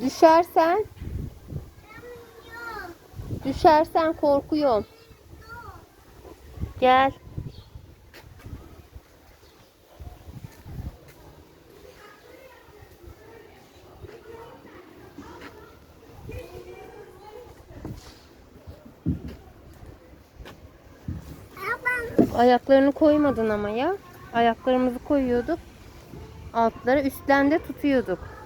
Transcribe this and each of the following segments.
Düşersen, düşersen korkuyorum. Gel. Ayaklarını koymadın ama ya. Ayaklarımızı koyuyorduk. Altları üstten de tutuyorduk.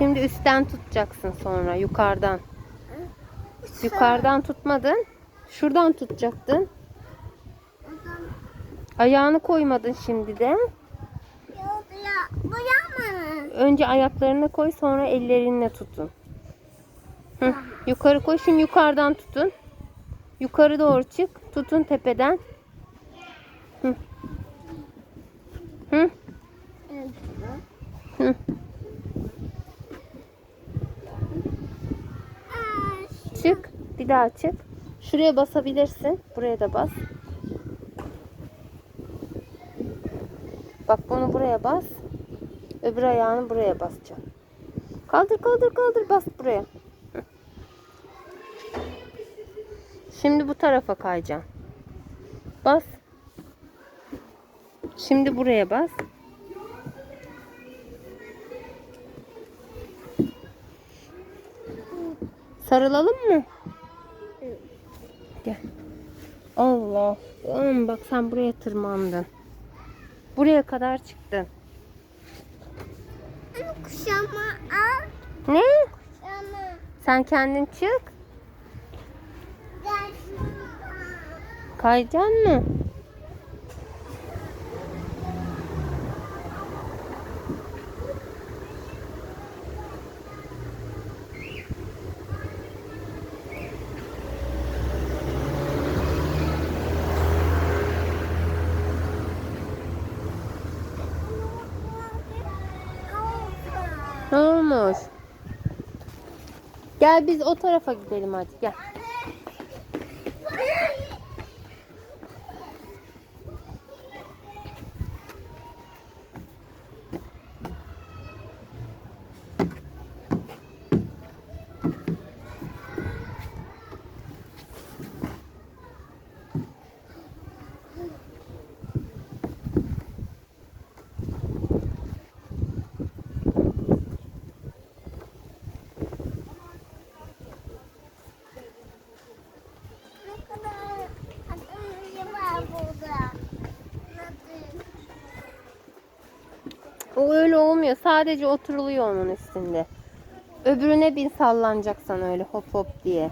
Şimdi üstten tutacaksın sonra yukarıdan. Yukarıdan tutmadın. Şuradan tutacaktın. Ayağını koymadın şimdi de. Önce ayaklarını koy sonra ellerinle tutun. Hı, yukarı koy şimdi yukarıdan tutun. Yukarı doğru çık. Tutun tepeden. Hı. Hı. Çık. Bir daha çık. Şuraya basabilirsin. Buraya da bas. Bak bunu buraya bas. Öbür ayağını buraya basacaksın. Kaldır kaldır kaldır bas buraya. Şimdi bu tarafa kayacaksın. Bas. Şimdi buraya bas. Sarılalım mı? Allah. Oğlum bak sen buraya tırmandın. Buraya kadar çıktın. Kuşama al. Ne? Kuşama. Sen kendin çık. Kayacaksın mı? Olmuş? Gel biz o tarafa gidelim hadi gel. Ne kadar adamı var burada. Nasıl? O öyle olmuyor. Sadece oturuluyor onun üstünde. Öbürüne bin sallanacaksan öyle hop hop diye.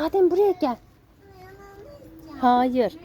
Sadem buraya gel. Hayır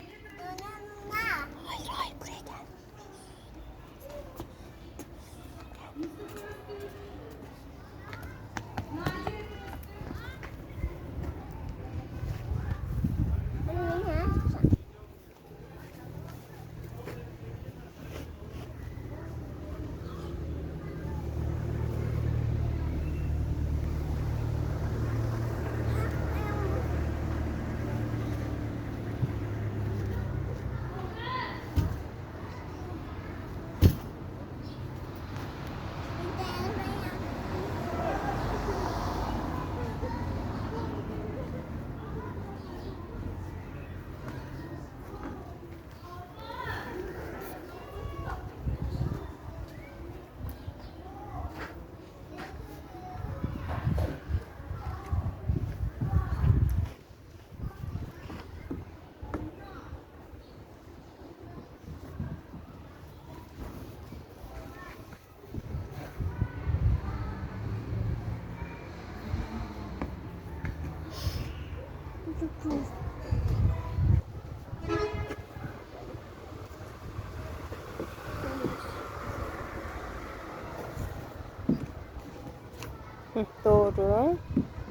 Hı, doğru.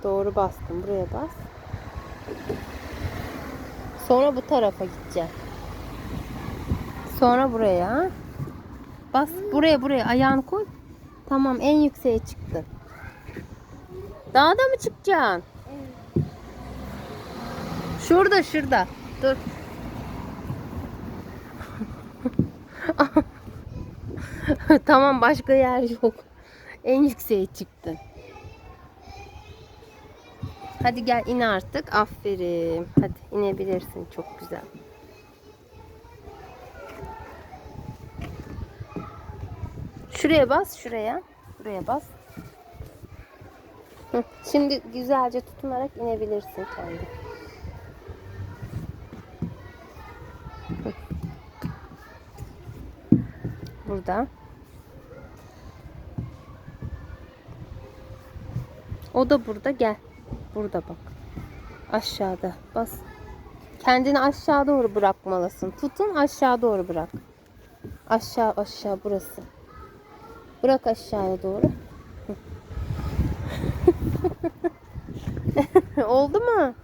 Doğru bastım. Buraya bas. Sonra bu tarafa gideceğim. Sonra buraya. Bas buraya buraya ayağını koy. Tamam en yükseğe çıktın. Daha da mı çıkacaksın? Şurada şurada. Dur. tamam başka yer yok. En yükseğe çıktın. Hadi gel in artık. Aferin. Hadi inebilirsin. Çok güzel. Şuraya bas, şuraya. Buraya bas. Şimdi güzelce tutunarak inebilirsin kendi. Burada. O da burada gel. Burada bak. Aşağıda bas. Kendini aşağı doğru bırakmalısın. Tutun aşağı doğru bırak. Aşağı aşağı burası. Bırak aşağıya doğru. Oldu mu?